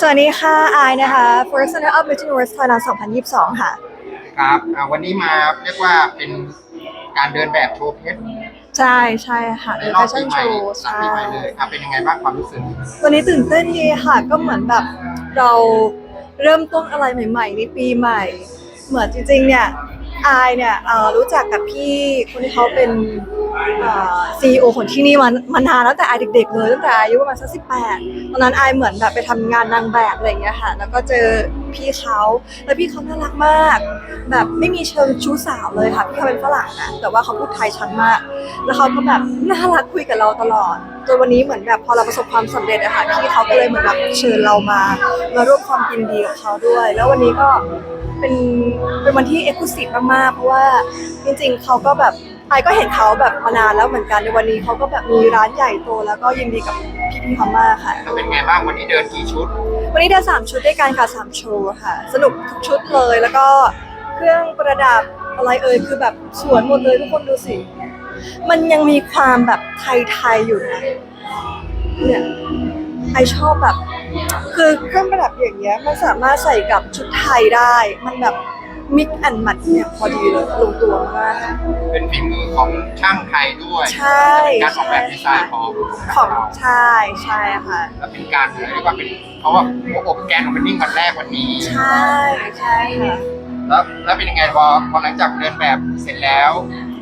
สวัสดีค่ะอายนะคะ First Runner Up Miss Universe Thailand 2022 ค่ะ ครับอ่าวันนี้มาเรียกว่าเป็นการเดินแบบโชว์เพชรใช่ใช่ค่ะในเป็นรอแฟบปีชั่นใหโชม่ว์หลังใช่ปีใหม่เลยอะเป็นยังไงบ้างความรู้สึก วันนี้ตื่นเต้นดีค่ะ ก็เหมือนแบบเราเริ่มต้นอะไรใหม่ ๆ ในปีใหม่ เหมือนจริงๆเนี่ย อายเนี่ยเอ่อรู้จักกับพี่คนที่เขาเป็นซีอีโอของที่นี่มามานานแล้วแต่อายเด็กๆเลยตั้งแต่อายุประมาณสักสิบแปดตอนนั้นอายเหมือนแบบไปทำงานนางแบบอะไรอย่างเงี้ยค่ะ แล้วก็เจอพี่เขาแล้วพี่เขาน่ารักมาก แบบไม่มีเชิงชู้สาวเลยค่ะพี่เขาเป็นฝรั่งนะแต่ว่าเขาพูดไทยชัดมาก แล้วเขาก็แบบน่ารักคุยกับเราตลอดจนวันนี้เหมือนแบบพอเราประสบความสำเร็จอะค่ะพี่เขาก็เลยเหมือนแบบเชิญเรามา มาร่วมความยินดีกับเขาด้วย แล้ววันนี้ก็เป็นเป็นวันที่เอกลุศิมากๆ เพราะว่าจริงๆเขาก็แบบไอก็เห็นเขาแบบมานานแล้วเหมือนกันในวันนี้เขาก็แบบมีร้านใหญ่โตแล้วก็ยินดีกับ พี่ๆเขามากค่ะ แล้วเป็นไงบ้างวันนี้เดินกี่ชุด วันนี้เดินสามชุดด้วยกันค่ะสามโชว์ค่ะ สนุกทุกชุดเลยแล้วก็เครื่องประดับอะไรเอ่ยคือแบบสวยหมดเลยทุกคนดูสิ มันยังมีความแบบไทยๆอยู่นะเนี่ยไอชอบแบบ คือเครื่องประดับอย่างเงี้ยมันสามารถใส่กับชุดไทยได้ มันแบบ มิกแอนมัดเนี่ยพอดีเลยลงตัวมากเป็นฝีมือของช่างไทยด้วยใช่การออกแบบดีไซน์ของของเราใช่ใช่ค่ะแล้วเป็นการเรียกว่าเป็นเขาว่าหัวอกแกนของมันนิ่งวันแรกวันนี้ ใช่ใช่ค่ะแล้วแล้วเป็นยังไงพอพอหลังจากเดินแบบเสร็จแล้ว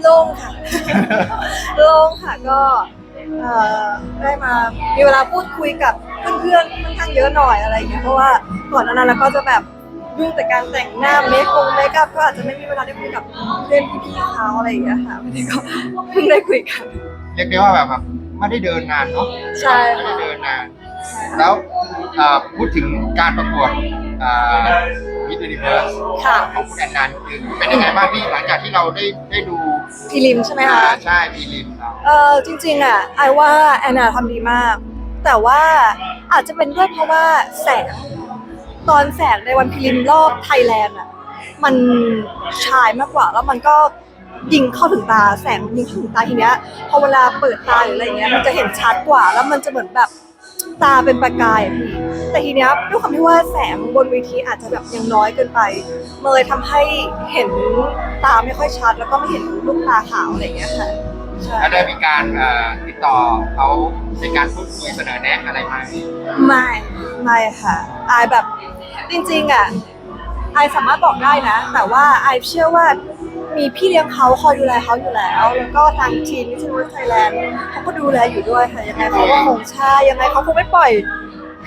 โล่งค่ะโล่งค่ะก็เอ่อได้มามีเวลาพูดคุยกับเพื่อนๆค่อนข้างเยอะหน่อยอะไรอย่างเงี้ยเพราะว่าก่อนหนานั้นเราก็จะแบบ ยุ่งแต่การแต่งหน้าเมคองเมคอัพก็อาจจะไม่มีเวลาได้คุยกับเพื่อนพี่ๆเขาอะไรอย่างเงี้ยค่ะวันนี้ก็เพิ่งได้คุยกันเรียกได้ว่าแบบแบบไม่ได้เดินนานเนาะใช่ไม่ได้เดินนาน แล้วเอ่อพูดถึงการประกวดมิส s u นิเวิร์สค่ะ ของคุณแอนนาคือเป็นยังไงบ้างพี่หลังจากที่เราได้ได้ดูพีริมใช่ไหมคะ อ่าใช่พีริมเราเออจริงๆอะไอว่าแอนนาทำดีมาก แต่ว่าอาจจะเป็นด้วยเพราะว่าแสง ตอนแสงในวันพิลิมรอบไทยแลนด์อะ มันชายมากกว่าแล้วมันก็ยิงเข้าถึงตาแสงมันยิงเข้าถึงตาทีเนี้ยพอเวลาเปิดตาหรืออะไรเงี้ยมันจะเห็นชัดกว่า แล้วมันจะเหมือนแบบตาเป็นประกายอะพี่แต่ทีเนี้ยด้วยความที่ว่าแสงบนเวทีอาจจะแบบยังน้อยเกินไปมันเลยทำให้เห็นตาไม่ค่อยชัด แล้วก็ไม่เห็นลูกตาขาวอะไรเงี้ยค่ะ ใช่ แล้วได้มีการเอ่อติดต่อเขาในการพูดคุยเสนอแนะอะไรไหมไม่ไม่ค่ะไอายแบบจริงๆอะไอายสามารถบอกได้นะ แต่ว่าไอายเชื่อว่ามีพี่เลี้ยงเขาคอยดูแลเขาอยู่แล้ว แล้วก็ทางทีมมิชชันเวิร์ไทยแลนด์เขาก็ดูแลอยู่ด้วยค่ะยังไงเขาก็คงใช่ยังไงเขาคงไม่ปล่อย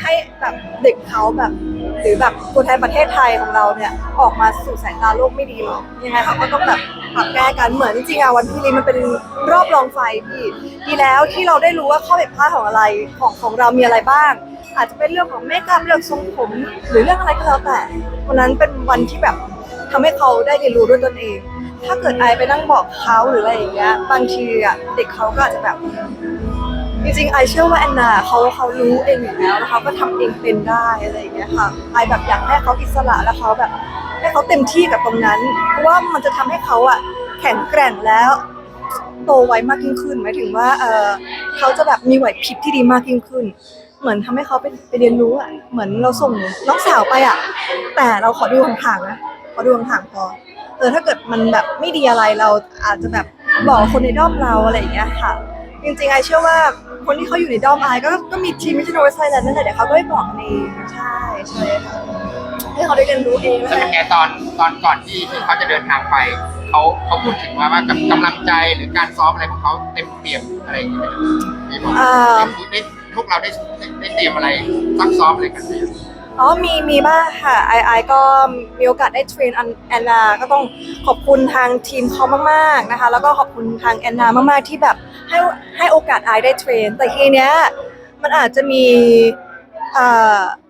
ให้แบบเด็กเขาแบบ หรือแบบตัวแทนประเทศไทยของเราเนี่ยออกมาสู่สายตาโลกไม่ดีหรอกยังไงเขาก็ต้องแบบปรับแก้กันเหมือนจริงๆอะวันพี่ลีมันเป็นรอบรองไฟพี่ดีแล้วที่เราได้รู้ว่าข้อผิดพลาดของอะไรของของเรามีอะไรบ้าง อาจจะเป็นเรื่องของเมคอัพเรื่องทรงผม หรือเรื่องอะไรก็แล้วแต่วันนั้นเป็นวันที่แบบทำให้เขาได้เรียนรู้ด้วยตนเอง ถ้าเกิดไอไปนั่งบอกเขาหรืออะไรอย่างเงี้ย บางทีอะเด็กเขาก็อาจจะแบบ จริงๆไอเชื่อว่าแอนนาเขาเขารู้เองอยู่แล้วแล้วเขาก็ทำเองเป็นได้อะไรอย่างเงี้ยค่ะไอแบบอยากให้เขาอิสระแล้วเขาแบบให้เขาเต็มที่กับตรงนั้น เพราะว่ามันจะทำให้เขาอะแข็งแกร่งแล้ว โตไวมากยิ่งขึ้นหมายถึงว่าเออเขาจะแบบมีไหวพริบที่ดีมากยิ่งขึ้น เหมือนทำให้เขาไปไปเรียนรู้อะเหมือนเราส่งน้องสาวไปอะแต่เราขอดูห่างๆนะขอดูห่างๆพอเออถ้าเกิดมันแบบไม่ดีอะไรเราอาจจะแบบบอกคนในด้อมเราอะไรอย่างเงี้ยค่ะ จริงๆไอเชื่อว่า คนที่เขาอยู่ในด้อมไอก็ก็มีทีมมิชชันโนไซแลนด์นั่นแหละเดี๋ยวเขาก็ไปบอกกันเองใช่ใช่ค่ะให้เขาได้เรียนรู้เองแล้วนะเป็นไงตอนตอนก่อนที่ที่เขาจะเดินทางไปเขาเขาพูดถึงว่าว่ากับกำลังใจหรือการซ้อมอะไรของเขาเต็มเปี่ยมอะไรอย่างเงี้ยมีบอกได้พวกเราได้ได้เตรียมอะไรซักซ้อมอะไรกันไหม อ๋อมีมีบ้างค่ะไอไอก็มีโอกาสได้เทรนแอนนาก็ต้องขอบคุณทางทีมเขามากๆนะคะ แล้วก็ขอบคุณทางแอนนามากๆที่แบบให้ให้โอกาสไอได้เทรน แต่ทีเนี้ยมันอาจจะมี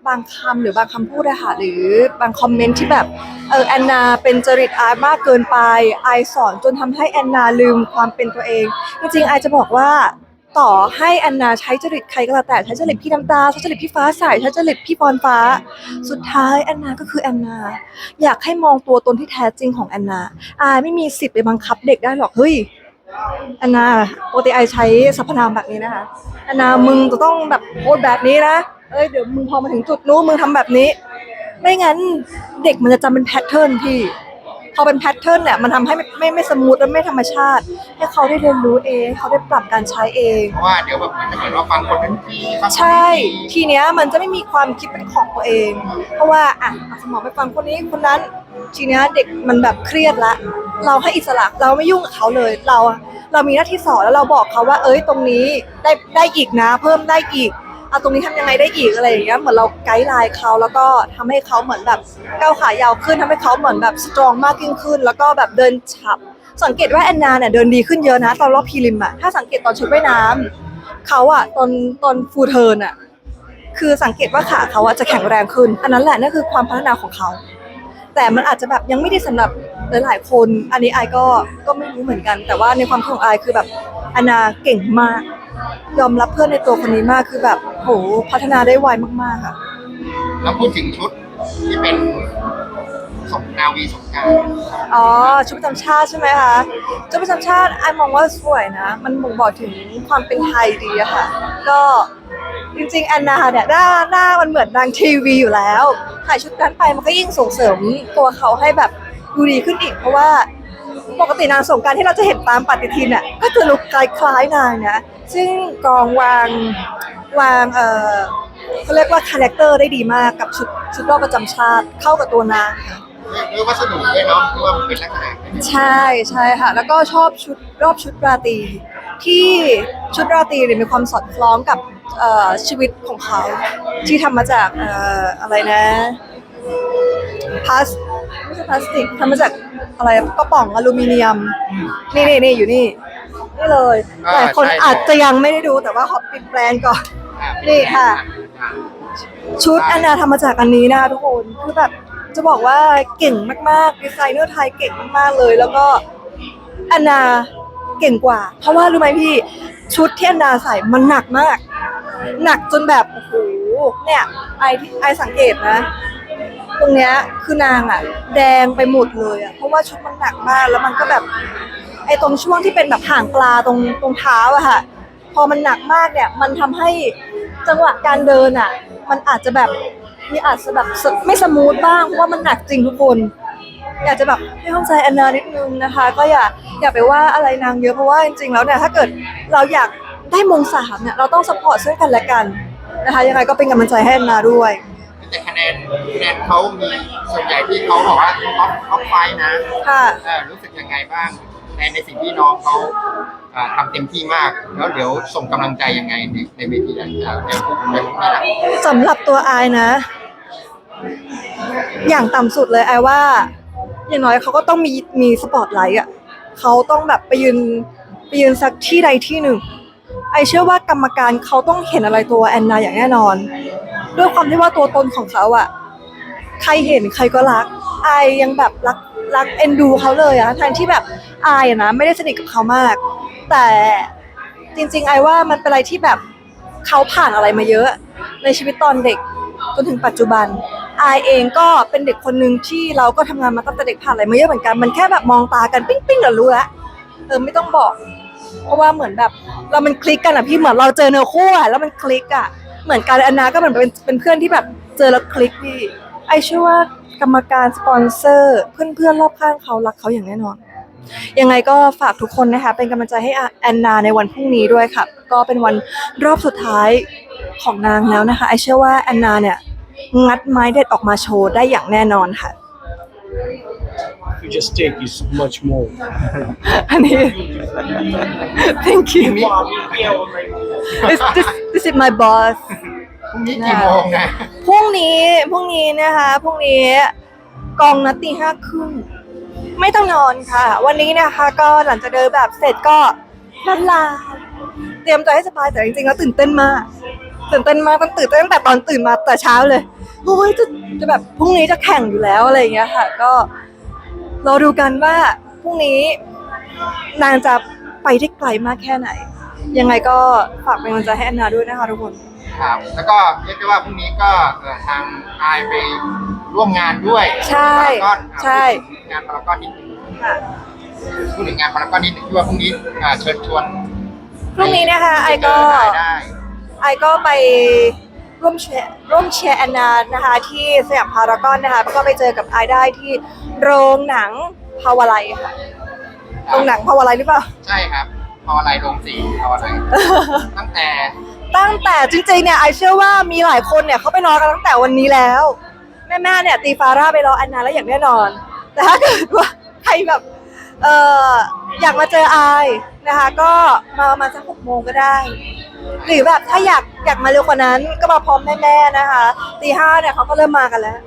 บางคำหรือบางคำพูดอะค่ะหรือบางคอมเมนต์ที่แบบเออแอนนาเป็นจริตไอมากเกินไปไอสอนจนทำให้แอนนาลืมความเป็นตัวเอง จริงๆไอจะบอกว่า ต่อให้แอนนาใช้จริตใครก็แล้วแต่ใช้จริตพี่น้ำตาใช้จริตพี่ฟ้าใสใช้จริตพี่พรฟ้า สุดท้ายแอนนาก็คือแอนนา อยากให้มองตัวตนที่แท้จริงของแอนนาอายไม่มีสิทธิ์ไปบังคับเด็กได้หรอกเฮ้ยแอนนาปกติไอใช้สรรพนามแบบนี้นะคะแอนนามึงจะต้องแบบโพสแบบนี้นะเอ้ยเดี๋ยวมึงพอมาถึงจุดนู้นมึงทำแบบนี้ ไม่งั้นเด็กมันจะจำเป็นแพทเทิร์นพี่ พอเป็นแพทเทิร์นเนี่ยมันทำให้ไม่ไม่ไม่สมูทและไม่ธรรมชาติ ให้เขาได้เรียนรู้เองให้เขาได้ปรับการใช้เองเพราะว่าเดี๋ยวแบบมันจะเหมือนว่าฟังคนนั้นทีฟังคนใช่นี้ทีทีเนี้ยมันจะไม่มีความคิดเป็นของตัวเอง เพราะว่าอะเอาสมองไปฟังคนนี้คนนั้น ทีเนี้ยเด็กมันแบบเครียดละ เราให้อิสระเราไม่ยุ่งกับเขาเลยเราเรามีหน้าที่สอนแล้วเราบอกเขาว่า เอ้ยตรงนี้ได้ได้อีกนะ เพิ่มได้อีก เอาตรงนี้ทำยังไงได้อีกอะไรอย่างเงี้ยเหมือนเราไกด์ไลน์เขาแล้วก็ทำให้เขาเหมือนแบบก้าวขายาวขึ้นทำให้เขาเหมือนแบบสตรองมากยิ่งขึ้น แล้วก็แบบเดินฉับ สังเกตว่าแอนนาเนี่ยเดินดีขึ้นเยอะนะตอนรอบพรีลิมอะถ้าสังเกตตอนชุดว่ายน้ำเขาอะตอนตอนฟูเทิร์นอะคือสังเกตว่าขาเขาอะจะแข็งแรงขึ้น อันนั้นแหละนั่นคือความพัฒนาของเขาแต่มันอาจจะแบบยังไม่ได้สำหรับหลายๆคน อันนี้ไอายก็ก็ไม่รู้เหมือนกัน แต่ว่าในความคิดของไอายคือแบบแอนนาเก่งมาก ยอมรับเพื่อนในตัวคนนี้มากคือแบบโหพัฒนาได้ไวมากๆค่ะ แล้วพูดถึงชุดที่เป็นสงนาวีสงกรารอ๋อชุดประจำชาติใช่ไหมคะชุดประจำชาติไอมองว่าสวยนะ มันบ่งบอกถึงความเป็นไทยดีอะค่ะ ก็จริงๆแอนนาเนี่ยหน้าหน้ามันเหมือนนางทีวีอยู่แล้วถ่ายชุดนั้นไปมันก็ยิ่งส่งเสริมตัวเขาให้แบบดูดีขึ้นอีกเพราะว่าปกตินางสงกรารที่เราจะเห็นตามปฏิทินอะก็จะลุกคล้ายๆนางนะ ซึ่งกองวางวางเออเขาเรียกว่าคาแรคเตอร์ได้ดีมากกับชุดชุดรอบประจำชาติเข้ากับตัวนางค่ะด้วยวัสดุด้วยเนาะที่ว่ามันเป็นลักษณะแบบนี้ใช่ใช่ค่ะ แล้วก็ชอบชุดรอบชุดราตรีที่ชุดราตรีเนี่ยมีความสอดคล้องกับเอ่อชีวิตของเขา ที่ทำมาจากเอ่ออะไรนะพลาสไม่ใช่พลาสติกทำมาจากอะไรกระป๋องอลูมิเนียม นี่นี่นี่อยู่นี่ นี่เลยหลายคนอาจจะยังไม่ได้ดูแต่ว่าขอปิดแบรนด์ก่อนอะนี่ค่ะ ชุดแอนนาทำมาจากอันนี้นะคะทุกคนคือแบบจะบอกว่าเก่งมากๆดีไซเนอร์ไทยเก่งมากๆเลย แล้วก็แอนนาเก่งกว่า เพราะว่ารู้ไหมพี่ชุดที่แอนนาใส่มันหนักมาก หนักจนแบบโอ้โหเนี่ยไอที่ไอสังเกตนะ ตรงเนี้ยคือนางอะแดงไปหมดเลยอะเพราะว่าชุดมันหนักมากแล้วมันก็แบบไอตรงช่วงที่เป็นแบบห่างปลาตรงตรงเท้าอะค่ะ พอมันหนักมากเนี่ย มันทำให้จังหวะการเดินอะมันอาจจะแบบมีอาจจะแบบสไม่สมูทบ้างเพราะว่ามันหนักจริงทุกคน อยากจะแบบให้เข้าใจแอนนานิดนึงนะคะ ก็อย่าอย่าไปว่าอะไรนางเยอะเพราะว่าจริงๆแล้วเนี่ยถ้าเกิดเราอยากได้มงสามเนี่ยเราต้องสปอร์ตซึ่งกันและกันนะคะยังไงก็เป็นกำลังใจให้แอนนาด้วยแต่คะแนนคะแนนเขามีส่วนใหญ่ที่เขาบอกว่าท็อปท็อปไฟว์นะค่ะเออรู้สึกยังไงบ้าง ในในสิ่งที่น้องเขาอ่อทำเต็มที่มาก แล้วเดี๋ยวส่งกำลังใจยังไงในในเวทีนั้นเดี๋ยวพูดในพวกนี้นะสำหรับตัวไอายนะ อย่างต่ำสุดเลยไอายว่า อย่างน้อยเขาก็ต้องมีมีสปอตไลท์อะเขาต้องแบบไปยืนไปยืนสักที่ใดที่หนึ่งไอเชื่อว่ากรรมการเขาต้องเห็นอะไรตัวแอนนาอย่างแน่นอน ด้วยความที่ว่าตัวตนของเขาอะใครเห็นใครก็รักไอยังแบบรัก รักเอ็นดูเขาเลยอะทั้งที่แบบไอายอะนะไม่ได้สนิทกับเขามาก แต่จริงๆไอว่ามันเป็นอะไรที่แบบเขาผ่านอะไรมาเยอะ ในชีวิตตอนเด็กจนถึงปัจจุบันอายเองก็เป็นเด็กคนหนึ่งที่เราก็ทำงานมาตั้งแต่เด็กผ่านอะไรมาเยอะเหมือนกันมันแค่แบบมองตากันปิ้งปิ้งๆเรารู้แล้วเออไม่ต้องบอก เพราะว่าเหมือนแบบเรามันคลิกกันอะพี่เหมือนเราเจอเนื้อคู่อะแล้วมันคลิกอะเหมือนกันอนนาก็เหมือนเป็นเป็นเพื่อนที่แบบเจอแล้วคลิกพี่ไอเชื่อว่า กรรมการสปอนเซอร์เพื่อนๆรอบข้างเขารักเขาอย่างแน่นอน ยังไงก็ฝากทุกคนนะคะ เป็นกำลังใจให้แอนนาในวันพรุ่งนี้ด้วยค่ะ ก็เป็นวันรอบสุดท้ายของนางแล้วนะคะไอเชื่อว่าแอนนาเนี่ยงัดไม้เด็ดออกมาโชว์ได้อย่างแน่นอนค่ะ You just take you so much more. อันนี้ thank you Wow, yeah, well, like, this this this is my boss พรุ่งนี้กี่โมงนะพ รุ่งนี้พรุ่งนี้นะคะพรุ่งนี้กองนัดตีห้าครึ่งไม่ต้องนอนค่ะ วันนี้นะคะก็หลังจากเดินแบบเสร็จก็นัดลาเตรียมใจให้สบายแต่จริงๆแล้วตื่นเต้นมากตื่นเต้นมากต้องตื่นเต้นตั้งแต่ตอนตื่นมาแต่เช้าเลยโอ้ยจะจะแบบพรุ่งนี้จะแข่งอยู่แล้วอะไรอย่างเงี้ยค่ะ ก็รอดูกันว่าพรุ่งนี้นางจะไปได้ไกลมากแค่ไหน ยังไงก็ฝากเป็นกำลังใจให้แอนนาด้วยนะคะทุกคน ครับ แล้วก็เรียกได้ว่าพรุ่งนี้ก็เอ่อทางอายไปร่วมงานด้วยใช่พารากอนอะใช่ พูดถึงงานพารากอนนิดนึงค่ะ พูดถึงงานพารากอนนิดนึงที่ว่าพรุ่งนี้อ่าเชิญชวนพรุ่งนี้นะคะไอก็รายได้ ไอก็ไปร่วมเชียร์ร่วมเชียร์แอนนานะคะที่สยามพารากอนนะคะแล้วก็ไปเจอกับไอได้ที่โรงหนังพาวาไลค่ะโรงหนังพาวาไลหรือเปล่า ใช่ครับพออะไรลงสีพออะไร ตั้งแต่ ตั้งแต่จริงๆเนี่ยไอเชื่อว่ามีหลายคนเนี่ยเขาไปนอนกันตั้งแต่วันนี้แล้ว แม่ๆเนี่ยตีฟาร่าไปรอแอนนาแล้วอย่างแน่นอน แต่ถ้าเกิดว่าใครแบบเอออยากมาเจอไอนะคะก็มาประมาณสักหกโมงก็ได้ หรือแบบถ้าอยากอยากมาเร็วกว่านั้นก็มาพร้อมแม่ๆนะคะตีห้าเนี่ยเขาก็เริ่มมากันแล้ว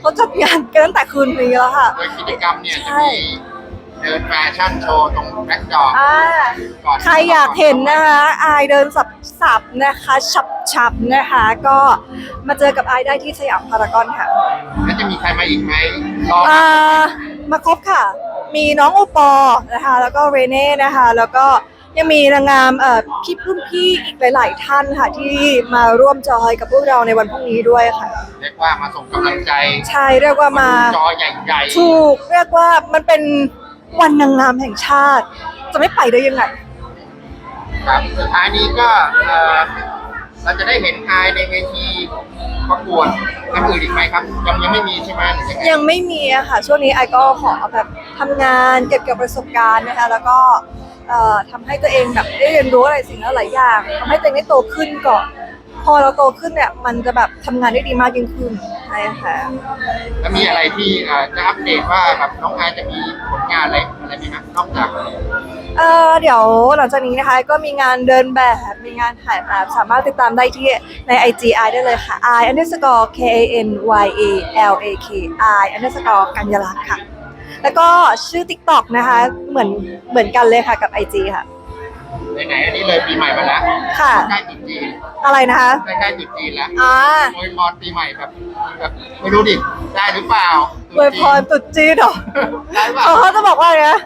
เขาจัดงานกันตั้งแต่คืนนี้แล้วค่ะ โดยกิจกรรมเนี่ยจะใช่มี เดินแฟชั่นโชว์ตรงแบ็คดอร์อ่าก่อนใครอยากเห็นนะคะอายเดินสับสับๆนะคะฉับฉับๆนะคะ ก็มาเจอกับอายได้ที่สยามพารากอนค่ะแล้วจะมีใครมาอีกไหมรออ่ามาครบค่ะ มีน้องโอปอล์นะคะ แล้วก็เรเน่นะคะ แล้วก็ยังมีนางงามเอ่อพี่รุ่นพี่อีกหลาย ๆ ท่านค่ะ ที่มาร่วมจอยกับพวกเราในวันพรุ่งนี้ด้วยค่ะ เรียกว่ามาส่งกำลังใจใช่เรียกว่ามา จอใหญ่ๆ ถูกเรียกว่ามันเป็น วันนางงามแห่งชาติ จะไม่ไปได้ยังไง ครับสุดท้ายนี้ก็เอ่อเราจะได้เห็นอายในเวทีประกวดอันอื่นอีกไหมครับ ยังยังไม่มีใช่ไหมหรือยังไงยังไม่มีอะค่ะ ช่วงนี้ไอก็ขอแบบทำงานเก็บเกี่ยวประสบการณ์นะคะ แล้วก็เอ่อทำให้ตัวเองแบบได้เรียนรู้อะไรสิ่งหลายๆอย่างทำให้ตัวเองได้โตขึ้นก่อน พอเราโตขึ้นเนี่ยมันจะแบบทำงานได้ดีมากยิ่งขึ้นใช่ค่ะ แล้วมีอะไรที่เอ่อจะอัปเดตว่าแบบน้องอายจะมีผลงานอะไรอะไรไหมครับนอกจากเอ่อเดี๋ยวหลังจากนี้นะคะก็มีงานเดินแบบมีงานถ่ายแบบสามารถติดตามได้ที่ใน IG I ได้เลยค่ะ I underscore K A N Y A L A K I underscore กัญญาลักษณ์ค่ะ แล้วก็ชื่อ TikTok นะคะเหมือนเหมือนกันเลยค่ะกับ IG ค่ะ ไหนๆอันนี้เลยปีใหม่มาแล้วค่ะ ใกล้จุดจีนอะไรนะคะ ใกล้ๆจุดจีนแล้วอ่าโวยพรปีใหม่แบบแบบไม่รู้ดิได้หรือเปล่าอวยพรตรุษจีนเหรอได้หรือเปล่าเออเขาจะบอกว่าไงนะ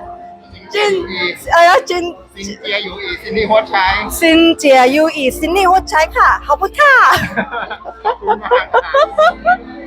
จิจินนอีอะไรนะจินซินเจียอยู่อีซินนี่โฮใช้ซินเจียยูอีซินนี่วัดใช้ค่ะขอบคุณค่ะ ขอบคุณมากครับ